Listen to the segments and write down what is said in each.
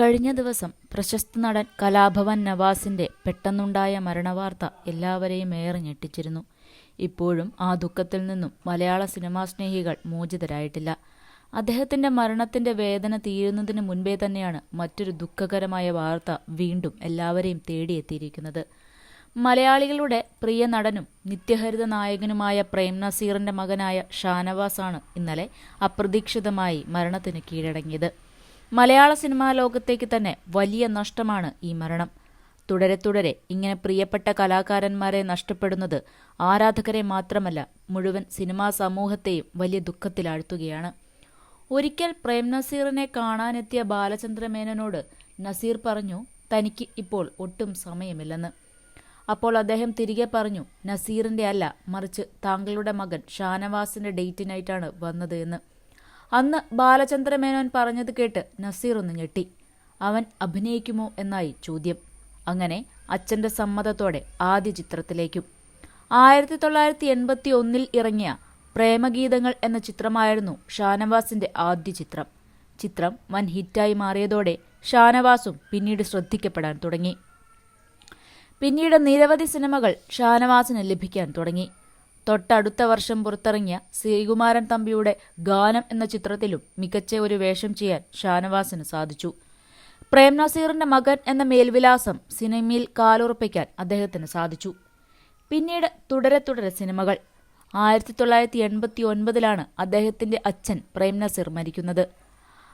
കഴിഞ്ഞ ദിവസം പ്രശസ്ത നടൻ കലാഭവൻ നവാസിന്റെ പെട്ടെന്നുണ്ടായ മരണവാർത്ത എല്ലാവരെയും ഏറെ ഞെട്ടിച്ചിരുന്നു. ഇപ്പോഴും ആ ദുഃഖത്തിൽ നിന്നും മലയാള സിനിമാ സ്നേഹികൾ മോചിതരായിട്ടില്ല. അദ്ദേഹത്തിന്റെ മരണത്തിന്റെ വേദന തീരുന്നതിന് മുൻപേ തന്നെയാണ് മറ്റൊരു ദുഃഖകരമായ വാർത്ത വീണ്ടും എല്ലാവരെയും തേടിയെത്തിയിരിക്കുന്നത്. മലയാളികളുടെ പ്രിയ നടനും നിത്യഹരിത നായകനുമായ പ്രേം നസീറിന്റെ മകനായ ഷാനവാസാണ് ഇന്നലെ അപ്രതീക്ഷിതമായി മരണത്തിന് കീഴടങ്ങിയത്. മലയാള സിനിമാ ലോകത്തേക്ക് തന്നെ വലിയ നഷ്ടമാണ് ഈ മരണം. തുടരെ തുടരെ ഇങ്ങനെ പ്രിയപ്പെട്ട കലാകാരന്മാരെ നഷ്ടപ്പെടുന്നത് ആരാധകരെ മാത്രമല്ല മുഴുവൻ സിനിമാ സമൂഹത്തെയും വലിയ ദുഃഖത്തിലാഴ്ത്തുകയാണ്. ഒരിക്കൽ പ്രേം നസീറിനെ കാണാനെത്തിയ ബാലചന്ദ്രമേനോനോട് നസീർ പറഞ്ഞു തനിക്ക് ഇപ്പോൾ ഒട്ടും സമയമില്ലെന്ന്. അപ്പോൾ അദ്ദേഹം തിരികെ പറഞ്ഞു നസീറിന്റെ അല്ല മറിച്ച് താങ്കളുടെ മകൻ ഷാനവാസിന്റെ ഡേറ്റിനായിട്ടാണ് വന്നത് എന്ന്. അന്ന് ബാലചന്ദ്ര മേനോൻ പറഞ്ഞത് കേട്ട് നസീർ ഒന്ന് ഞെട്ടി. അവൻ അഭിനയിക്കുമോ എന്നായി ചോദ്യം. അങ്ങനെ അച്ഛന്റെ സമ്മതത്തോടെ ആദ്യ ചിത്രത്തിലേക്കും. ആയിരത്തി തൊള്ളായിരത്തി എൺപത്തി ഒന്നിൽ ഇറങ്ങിയ പ്രേമഗീതങ്ങൾ എന്ന ചിത്രമായിരുന്നു ഷാനവാസിന്റെ ആദ്യ ചിത്രം. ചിത്രം വൻ ഹിറ്റായി മാറിയതോടെ ഷാനവാസും പിന്നീട് ശ്രദ്ധിക്കപ്പെടാൻ തുടങ്ങി. പിന്നീട് നിരവധി സിനിമകൾ ഷാനവാസിന് ലഭിക്കാൻ തുടങ്ങി. തൊട്ടടുത്ത വർഷം പുറത്തിറങ്ങിയ ശ്രീകുമാരൻ തമ്പിയുടെ ഗാനം എന്ന ചിത്രത്തിലും മികച്ച ഒരു വേഷം ചെയ്യാൻ ഷാനവാസിന് സാധിച്ചു. പ്രേം നസീറിന്റെ മകൻ എന്ന മേൽവിലാസം സിനിമയിൽ കാലുറപ്പിക്കാൻ അദ്ദേഹത്തിന് സാധിച്ചു. പിന്നീട് തുടരെ തുടരെ സിനിമകൾ. ആയിരത്തി തൊള്ളായിരത്തി എൺപത്തി ഒൻപതിലാണ് അദ്ദേഹത്തിന്റെ അച്ഛൻ പ്രേം നസീർ മരിക്കുന്നത്.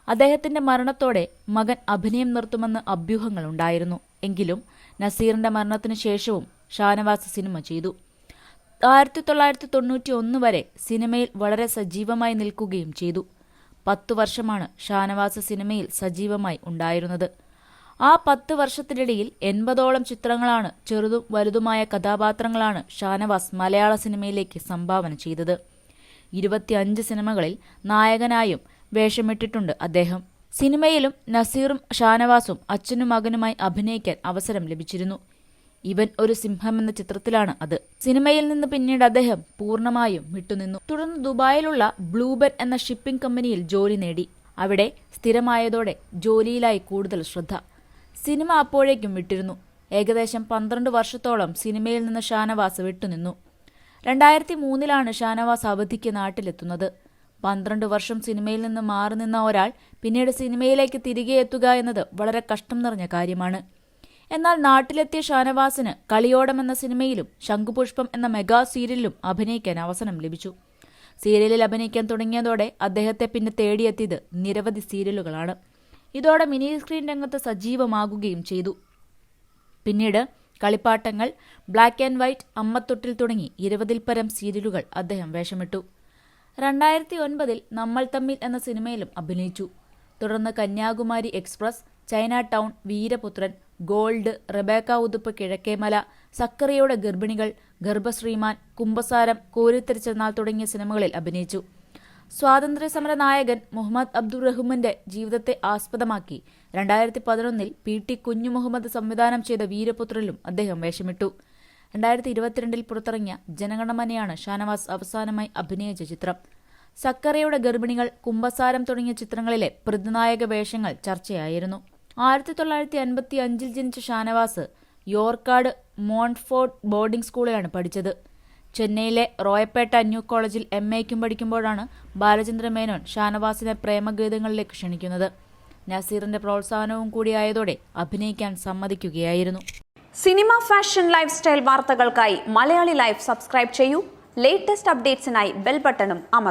അദ്ദേഹത്തിന്റെ മരണത്തോടെ മകൻ അഭിനയം നിർത്തുമെന്ന് അഭ്യൂഹങ്ങളുണ്ടായിരുന്നു. എങ്കിലും നസീറിന്റെ മരണത്തിനു ശേഷവും ഷാനവാസ് സിനിമ ചെയ്തു. ആയിരത്തി തൊള്ളായിരത്തി തൊണ്ണൂറ്റി ഒന്ന് വരെ സിനിമയിൽ വളരെ സജീവമായി നിൽക്കുകയും ചെയ്തു. പത്തു വർഷമാണ് ഷാനവാസ് സിനിമയിൽ സജീവമായി ഉണ്ടായിരുന്നത്. ആ പത്ത് വർഷത്തിനിടയിൽ എൺപതോളം ചിത്രങ്ങളാണ് ചെറുതും വലുതുമായ കഥാപാത്രങ്ങളാണ് ഷാനവാസ് മലയാള സിനിമയിലേക്ക് സംഭാവന ചെയ്തത്. ഇരുപത്തിയഞ്ച് സിനിമകളിൽ നായകനായും വേഷമിട്ടിട്ടുണ്ട് അദ്ദേഹം. സിനിമയിലും നസീറും ഷാനവാസും അച്ഛനും മകനുമായി അഭിനയിക്കാൻ അവസരം ലഭിച്ചിരുന്നു. ഇവൻ ഒരു സിംഹം എന്ന ചിത്രത്തിലാണ് അത്. സിനിമയിൽ നിന്ന് പിന്നീട് അദ്ദേഹം പൂർണമായും വിട്ടുനിന്നു. തുടർന്ന് ദുബായിലുള്ള ബ്ലൂബെൻ എന്ന ഷിപ്പിംഗ് കമ്പനിയിൽ ജോലി നേടി. അവിടെ സ്ഥിരമായതോടെ ജോലിയിലായി കൂടുതൽ ശ്രദ്ധ. സിനിമ അപ്പോഴേക്കും വിട്ടിരുന്നു. ഏകദേശം പന്ത്രണ്ട് വർഷത്തോളം സിനിമയിൽ നിന്ന് ഷാനവാസ് വിട്ടുനിന്നു. രണ്ടായിരത്തി മൂന്നിലാണ് ഷാനവാസ് അവധിക്ക് നാട്ടിലെത്തുന്നത്. പന്ത്രണ്ട് വർഷം സിനിമയിൽ നിന്ന് മാറി നിന്ന ഒരാൾ പിന്നീട് സിനിമയിലേക്ക് തിരികെ എത്തുക എന്നത് വളരെ കഷ്ടം നിറഞ്ഞ കാര്യമാണ്. എന്നാൽ നാട്ടിലെത്തിയ ഷാനവാസിന് കളിയോടം എന്ന സിനിമയിലും ശംഖുപുഷ്പം എന്ന മെഗാ സീരിയലിലും അഭിനയിക്കാൻ അവസരം ലഭിച്ചു. സീരിയലിൽ അഭിനയിക്കാൻ തുടങ്ങിയതോടെ അദ്ദേഹത്തെ പിന്നെ തേടിയെത്തിയത് നിരവധി സീരിയലുകളാണ്. ഇതോടെ മിനി സ്ക്രീൻ രംഗത്ത് സജീവമാകുകയും ചെയ്തു. പിന്നീട് കളിപ്പാട്ടങ്ങൾ ബ്ലാക്ക് ആൻഡ് വൈറ്റ് അമ്മത്തൊട്ടിൽ തുടങ്ങി ഇരുപതിൽ പരം സീരിയലുകൾ അദ്ദേഹം വേഷമിട്ടു. രണ്ടായിരത്തി ഒൻപതിൽ നമ്മൾ തമ്മിൽ എന്ന സിനിമയിലും അഭിനയിച്ചു. തുടർന്ന് Kanyakumari express China town Veeraputhran gold Rebecca Uthup Kizhakkemala സക്കറിയുടെ ഗർഭിണികൾ ഗർഭശ്രീമാൻ കുംഭസാരം കോരിത്തിരിച്ചെന്നാൽ തുടങ്ങിയ സിനിമകളിൽ അഭിനയിച്ചു. സ്വാതന്ത്ര്യസമര നായകൻ മുഹമ്മദ് അബ്ദുൾ റഹ്മാന്റെ ജീവിതത്തെ ആസ്പദമാക്കി രണ്ടായിരത്തി പതിനൊന്നിൽ പി ടി കുഞ്ഞു മുഹമ്മദ് സംവിധാനം ചെയ്ത വീരപുത്രനിലും അദ്ദേഹം വേഷമിട്ടു. രണ്ടായിരത്തി ഇരുപത്തിരണ്ടിൽ പുറത്തിറങ്ങിയ ജനഗണമനയാണ് ഷാനവാസ് അവസാനമായി അഭിനയിച്ച ചിത്രം. സക്കറിയുടെ ഗർഭിണികൾ കുംഭസാരം തുടങ്ങിയ ചിത്രങ്ങളിലെ പ്രതിനായക വേഷങ്ങൾ ചർച്ചയായിരുന്നു. ആയിരത്തി തൊള്ളായിരത്തി അൻപത്തി അഞ്ചിൽ ജനിച്ച ഷാനവാസ് യോർക്കാട് മോൺഫോർഡ് ബോർഡിംഗ് സ്കൂളിലാണ് പഠിച്ചത്. ചെന്നൈയിലെ റോയപ്പേട്ട ന്യൂ കോളേജിൽ എം എക്കും പഠിക്കുമ്പോഴാണ് ബാലചന്ദ്ര മേനോൻ ഷാനവാസിനെ പ്രേമഗീതങ്ങളിലേക്ക് ക്ഷണിക്കുന്നത്. നസീറിന്റെ പ്രോത്സാഹനവും കൂടിയായതോടെ അഭിനയിക്കാൻ സമ്മതിക്കുകയായിരുന്നു. സിനിമ ഫാഷൻ ലൈഫ് സ്റ്റൈൽ വാർത്തകൾക്കായി മലയാളി ലൈഫ് സബ്സ്ക്രൈബ് ചെയ്യൂ. ലേറ്റസ്റ്റ് അപ്ഡേറ്റ്സിനായി ബെൽ ബട്ടണും അമർ